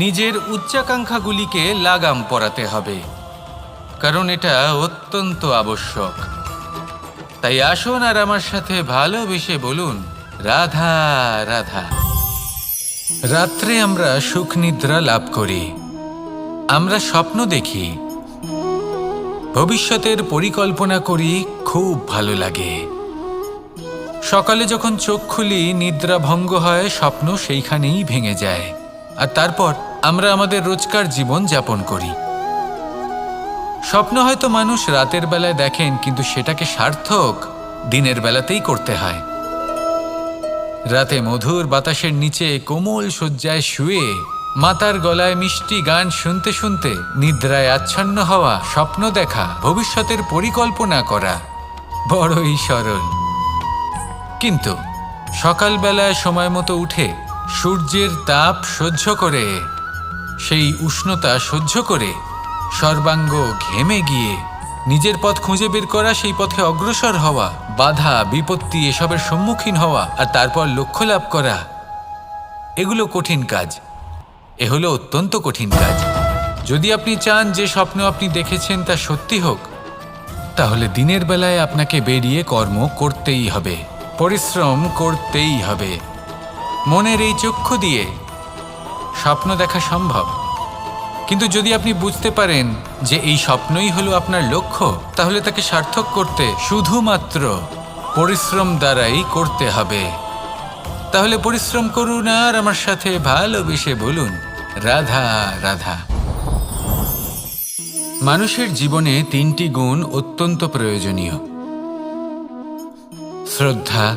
নিজের উচ্চাকাঙ্ক্ষাগুলিকে লাগাম পরাতে হবে, কারণ এটা অত্যন্ত আবশ্যক। তাই আসুন আর আমার সাথে ভালোবেসে বলুন, রাধা রাধা। রাত্রে আমরা সুখ নিদ্রা লাভ করি, আমরা স্বপ্ন দেখি, ভবিষ্যতের পরিকল্পনা করি, খুব ভালো লাগে। সকালে যখন চোখ খুলি, নিদ্রা ভঙ্গ হয়, স্বপ্ন সেইখানেই ভেঙে যায়। আর তারপর আমরা আমাদের রোজকার জীবন যাপন করি। স্বপ্ন হয়তো মানুষ রাতের বেলায় দেখেন, কিন্তু সেটাকে সার্থক দিনের বেলাতেই করতে হয়। রাতে মধুর বাতাসের নিচে কোমল শয্যায় শুয়ে মাতার গলায় মিষ্টি গান শুনতে শুনতে নিদ্রায় আচ্ছন্ন হওয়া, স্বপ্ন দেখা, ভবিষ্যতের পরিকল্পনা করা বড়ই সরল। কিন্তু সকালবেলায় সময় মতো উঠে সূর্যের তাপ সহ্য করে, সেই উষ্ণতা সহ্য করে, সর্বাঙ্গ ঘেমে গিয়ে নিজের পথ খুঁজে বের করা, সেই পথে অগ্রসর হওয়া, বাধা, বিপত্তি এসবের সম্মুখীন হওয়া আর তারপর লক্ষ্য লাভ করা, এগুলো কঠিন কাজ। এ হলো অত্যন্ত কঠিন কাজ। যদি আপনি চান যে স্বপ্ন আপনি দেখেছেন তা সত্যি হোক, তাহলে দিনের বেলায় আপনাকে বেরিয়ে কর্ম করতেই হবে, পরিশ্রম করতেই হবে। মনের এই চক্ষু দিয়ে স্বপ্ন দেখা সম্ভব। কিন্তু যদি আপনি বুঝতে পারেন যে এই স্বপ্নই হলো আপনার লক্ষ্য, তাহলে তাকে সার্থক করতে শুধুমাত্র পরিশ্রম দ্বারাই করতে হবে। তাহলে পরিশ্রম করুন আর আমার সাথে ভালোবেসে বলুন, রাধা রাধা। মানুষের জীবনে তিনটি গুণ অত্যন্ত প্রয়োজনীয়। শ্রদ্ধা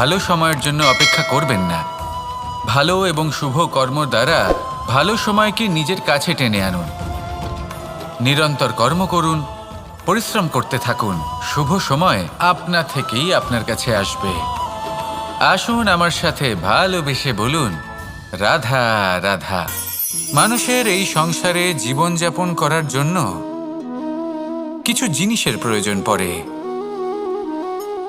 ভালো সময়ের জন্য অপেক্ষা করবেন না। ভালো এবং শুভ কর্ম দ্বারা ভালো সময়কে নিজের কাছে টেনে আনুন। নিরন্তর কর্ম করুন, পরিশ্রম করতে থাকুন। শুভ সময় আপনা থেকেই আপনার কাছে আসবে। আসুন আমার সাথে ভালোবেসে বলুন, রাধা রাধা। মানুষের এই সংসারে জীবনযাপন করার জন্য কিছু জিনিসের প্রয়োজন পড়ে।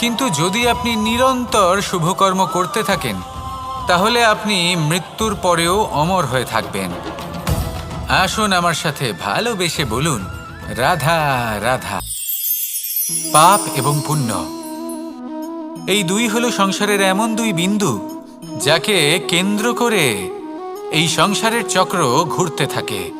কিন্তু যদি আপনি নিরন্তর শুভকর্ম করতে থাকেন, তাহলে আপনি মৃত্যুর পরেও অমর হয়ে থাকবেন। আসুন আমার সাথে ভালোবেসে বলুন, রাধা রাধা। পাপ এবং পুণ্য। এই দুই হলো সংসারের এমন দুই বিন্দু, যাকে কেন্দ্র করে এই সংসারের চক্র ঘুরতে থাকে।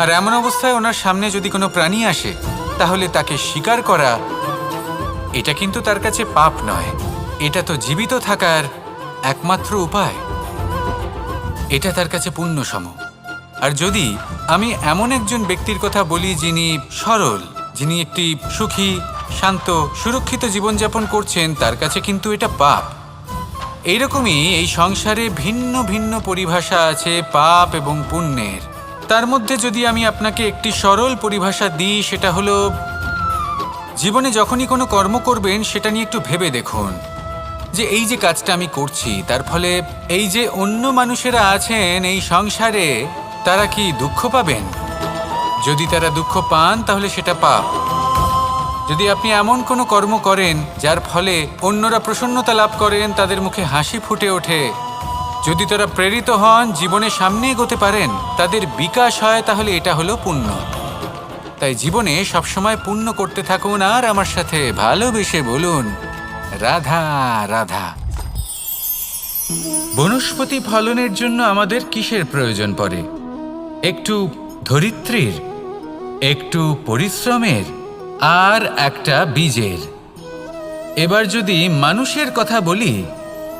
আর এমন অবস্থায় ওনার সামনে যদি কোনো প্রাণী আসে, তাহলে তাকে শিকার করা, এটা কিন্তু তার কাছে পাপ নয়। এটা তো জীবিত থাকার একমাত্র উপায়। এটা তার কাছে পুণ্য সম আর যদি আমি এমন একজন ব্যক্তির কথা বলি যিনি সরল, যিনি একটি সুখী, শান্ত, সুরক্ষিত জীবনযাপন করছেন, তার কাছে কিন্তু এটা পাপ। এইরকমই এই সংসারে ভিন্ন ভিন্ন পরিভাষা আছে পাপ এবং পুণ্যের। তার মধ্যে যদি আমি আপনাকে একটি সরল পরিভাষা দিই, সেটা হলো, জীবনে যখনই কোনো কর্ম করবেন, সেটা নিয়ে একটু ভেবে দেখুন। যে এই যে কাজটা আমি করছি, তার ফলে এই যে অন্য মানুষেরা আছেন, এই সংসারে তারা কি দুঃখ পাবেন? যদি তারা দুঃখ পান, তাহলে সেটা পাপ। যদি আপনি এমন কোনো কর্ম করেন, যার ফলে অন্যরা প্রসন্নতা লাভ করেন, তাদের মুখে হাসি ফুটে ওঠে যদি তারা প্রেরিত হন, জীবনে সামনে এগোতে পারেন, তাদের বিকাশ হয়, তাহলে এটা হলো পুণ্য। তাই জীবনে সবসময় পুণ্য করতে থাকুন আর আমার সাথে ভালোবেসে বলুন, রাধা রাধা। বনস্পতি ফলনের জন্য আমাদের কিসের প্রয়োজন পড়ে? একটু ধরিত্রীর, একটু পরিশ্রমের, আর একটা বীজের। এবার যদি মানুষের কথা বলি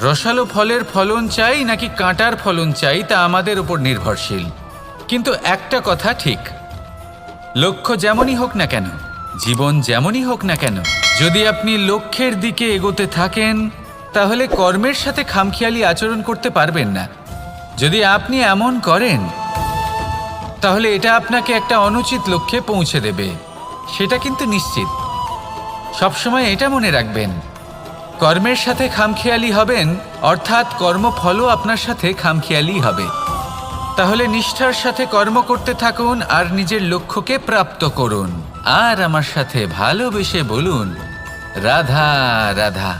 রসালো ফলের ফলন চাই নাকি কাঁটার ফলন চাই তা আমাদের উপর নির্ভরশীল। কিন্তু একটা কথা ঠিক। লক্ষ্য যেমনই হোক না কেন, জীবন যেমনই হোক না কেন, যদি আপনি লক্ষ্যের দিকে এগোতে থাকেন, তাহলে কর্মের সাথে খামখেয়ালি আচরণ করতে পারবেন না। যদি আপনি এমন করেন, তাহলে এটা আপনাকে একটা অনুচিত লক্ষ্যে পৌঁছে দেবে। সেটা কিন্তু নিশ্চিত। সবসময় এটা মনে রাখবেন। কর্মের সাথে খামখেয়ালি হবেন, অর্থাৎ কর্মফলও আপনার সাথে খামখেয়ালি হবে। তাহলে নিষ্ঠার সাথে কর্ম করতে থাকুন আর নিজের লক্ষ্যকে প্রাপ্ত করুন। আর আমার সাথে ভালোবেসে বলুন, রাধা রাধা।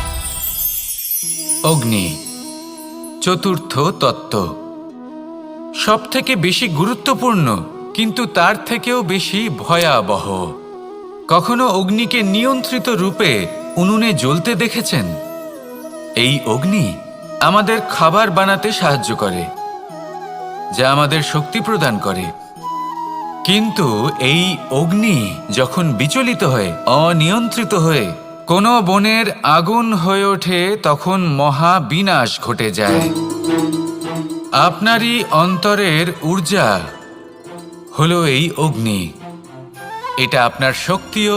অগ্নি, চতুর্থ তত্ত্ব। সব থেকে বেশি গুরুত্বপূর্ণ, কিন্তু তার থেকেও বেশি ভয়াবহ। কখনো অগ্নিকে নিয়ন্ত্রিত রূপে উনুনে জ্বলতে দেখেছেন? এই অগ্নি আমাদের খাবার বানাতে সাহায্য করে, যা আমাদের শক্তি প্রদান করে। কিন্তু এই অগ্নি যখন বিচলিত হয়ে, অনিয়ন্ত্রিত হয়ে, কোনো বনের আগুন হয়ে ওঠে, তখন মহা বিনাশ ঘটে যায়। আপনারই অন্তরের ঊর্জা হলো এই অগ্নি। এটা আপনার শক্তিও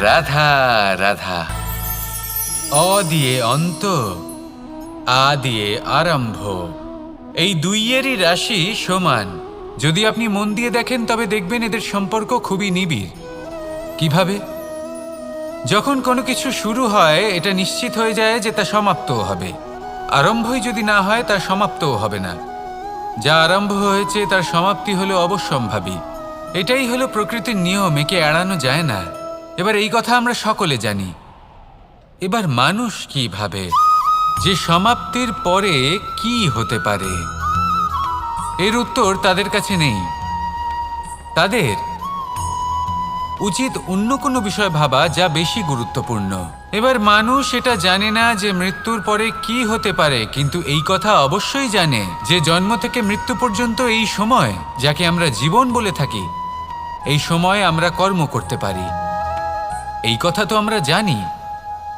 রাধা রাধা। অ দিয়ে অন্ত, আ দিয়ে আরম্ভ। এই দুইয়েরই রাশি সমান। যদি আপনি মন দিয়ে দেখেন, তবে দেখবেন এদের সম্পর্ক খুবই নিবিড়। কীভাবে? যখন কোনো কিছু শুরু হয়, এটা নিশ্চিত হয়ে যায় যে তা সমাপ্তও হবে। আরম্ভই যদি না হয়, তা সমাপ্তও হবে না। যা আরম্ভ হয়েছে, তার সমাপ্তি হলো অবশ্যম্ভাবী। এটাই হলো প্রকৃতির নিয়ম, একে এড়ানো যায় না। এবার এই কথা আমরা সকলে জানি। এবার মানুষ কি ভাবে? যে সমাপ্তির পরে কি হতে পারে? এর উত্তর তাদের কাছে নেই। তাদের উচিত অন্য কোনো বিষয় ভাবা যা বেশি গুরুত্বপূর্ণ। এবার মানুষ এটা জানে না যে মৃত্যুর পরে কি হতে পারে, কিন্তু এই কথা অবশ্যই জানে যে জন্ম থেকে মৃত্যু পর্যন্ত এই সময়, যাকে আমরা জীবন বলে থাকি, এই সময় আমরা কর্ম করতে পারি। এই কথা তো আমরা জানি।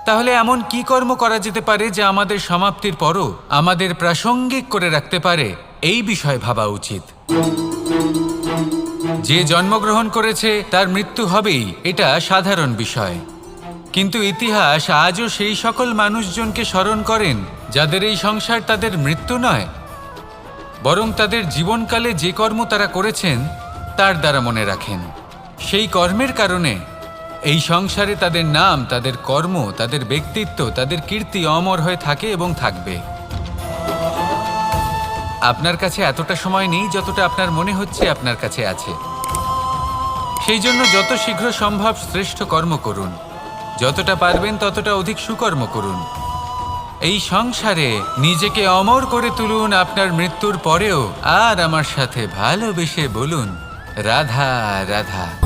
তাহলে এমন কি কর্ম করা যেতে পারে যা আমাদের সমাপ্তির পরও আমাদের প্রাসঙ্গিক করে রাখতে পারে? এই বিষয়ে ভাবা উচিত। যে জন্মগ্রহণ করেছে, তার মৃত্যু হবেই, এটা সাধারণ বিষয়। কিন্তু ইতিহাস আজও সেই সকল মানুষজনকে স্মরণ করেন, যাদের এই সংসার তাদের মৃত্যু নয়। বরং তাদের জীবনকালে যে কর্ম তারা করেছেন, তার দ্বারা মনে রাখেন। সেই কর্মের কারণে এই সংসারে তাদের নাম, তাদের কর্ম, তাদের ব্যক্তিত্ব, তাদের কীর্তি অমর হয়ে থাকে এবং থাকবে। আপনার কাছে এতটা সময় নেই যতটা আপনার মনে হচ্ছে আপনার কাছে আছে। সেই জন্য যত শীঘ্র সম্ভব শ্রেষ্ঠ কর্ম করুন। যতটা পারবেন ততটা অধিক সুকর্ম করুন। এই সংসারে নিজেকে অমর করে তুলুন আপনার মৃত্যুর পরেও আর আমার সাথে ভালোবেসে বলুন, রাধা রাধা।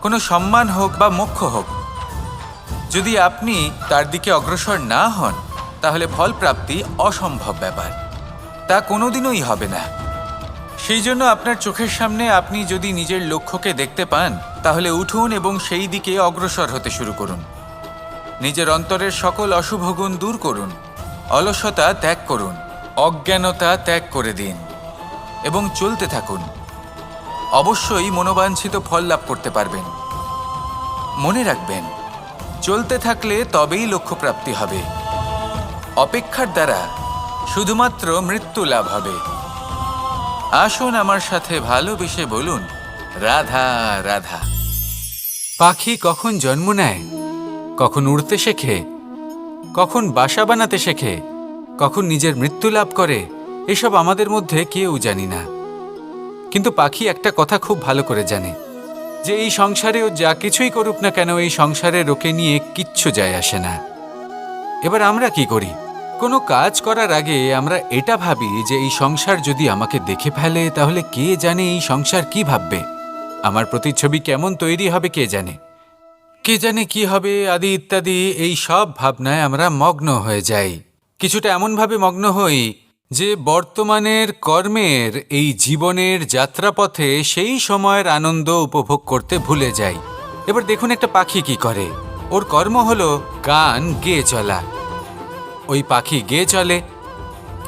কোনো সম্মান হোক বা মোক্ষ হোক, যদি আপনি তার দিকে অগ্রসর না হন, তাহলে ফল প্রাপ্তি অসম্ভব ব্যাপার। তা কোনোদিনই হবে না। সেই জন্য আপনার চোখের সামনে আপনি যদি নিজের লক্ষ্যকে দেখতে পান, তাহলে উঠুন এবং সেই দিকে অগ্রসর হতে শুরু করুন। নিজের অন্তরের সকল অশুভ গুণ দূর করুন, অলসতা ত্যাগ করুন, অজ্ঞানতা ত্যাগ করে দিন, এবং চলতে থাকুন। অবশ্যই মনোবাঞ্ছিত ফল লাভ করতে পারবেন। মনে রাখবেন, চলতে থাকলে তবেই লক্ষ্যপ্রাপ্তি হবে। অপেক্ষার দ্বারা শুধুমাত্র মৃত্যু লাভ হবে। আসুন আমার সাথে ভালোবেসে বলুন, রাধা রাধা। পাখি কখন জন্ম নেয়? কখন উড়তে শেখে? কখন বাসা বানাতে শেখে? কখন নিজের মৃত্যু লাভ করে? এসব আমাদের মধ্যে কেউ জানি না। কিন্তু পাখি একটা কথা খুব ভালো করে জানে, যে এই সংসারে ও যা কিছুই করুক না কেন এই সংসারে রোকে নিয়ে কিচ্ছু যায় আসে না। এবার আমরা কি করি? কোনো কাজ করার আগে আমরা এটা ভাবি যে এই সংসার যদি আমাকে দেখে ফেলে, তাহলে কে জানে এই সংসার কি ভাববে? আমার প্রতিচ্ছবি কেমন তৈরি হবে কে জানে? কে জানে কি হবে, আদি ইত্যাদি, এই সব ভাবনায় আমরা মগ্ন হয়ে যাই। কিছুটা এমনভাবে মগ্ন হই যে বর্তমানের কর্মের এই জীবনের যাত্রাপথে সেই সময়ের আনন্দ উপভোগ করতে ভুলে যাই। এবার দেখুন একটা পাখি কি করে। ওর কর্ম হলো গান গেয়ে চলা। ওই পাখি গেয়ে চলে।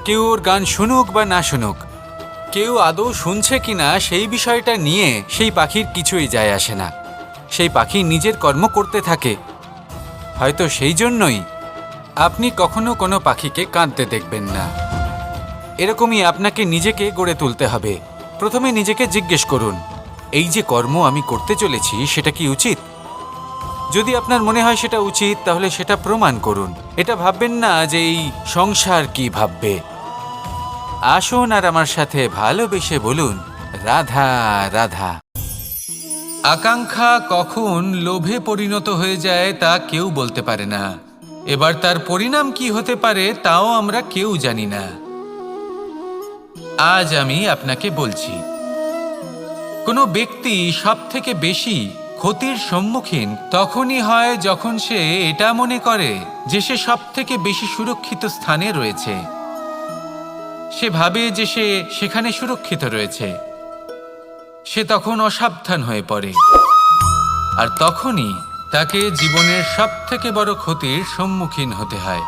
কেউ ওর গান শুনুক বা না শুনুক, কেউ আদৌ শুনছে কিনা সেই বিষয়টা নিয়ে সেই পাখির কিছুই যায় আসে না। সেই পাখি নিজের কর্ম করতে থাকে। হয়তো সেই জন্যই আপনি কখনো কোনো পাখিকে কাঁদতে দেখবেন না। এরকমই আপনাকে নিজেকে গড়ে তুলতে হবে। প্রথমে নিজেকে জিজ্ঞেস করুন, এই যে কর্ম আমি করতে চলেছি, সেটা কি উচিত? যদি আপনার মনে হয় সেটা উচিত, তাহলে সেটা প্রমাণ করুন। এটা ভাববেন না যে এই সংসার কি ভাববে। আসুন আর আমার সাথে ভালোবেসে বলুন, রাধা রাধা। আকাঙ্ক্ষা কখন লোভে পরিণত হয়ে যায়, তা কেউ বলতে পারে না। এবার তার পরিণাম কি হতে পারে, তাও আমরা কেউ জানি না। আজ আমি আপনাকে বলছি, কোনো ব্যক্তি সব থেকে বেশি ক্ষতির সম্মুখীন তখনই হয় যখন সে এটা মনে করে যে সে সব থেকে বেশি সুরক্ষিত স্থানে রয়েছে। সে ভাবে যে সে সেখানে সুরক্ষিত রয়েছে। সে তখন অসাবধান হয়ে পড়ে। আর তখনই তাকে জীবনের সব থেকে বড় ক্ষতির সম্মুখীন হতে হয়।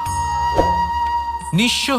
নিঃস্ব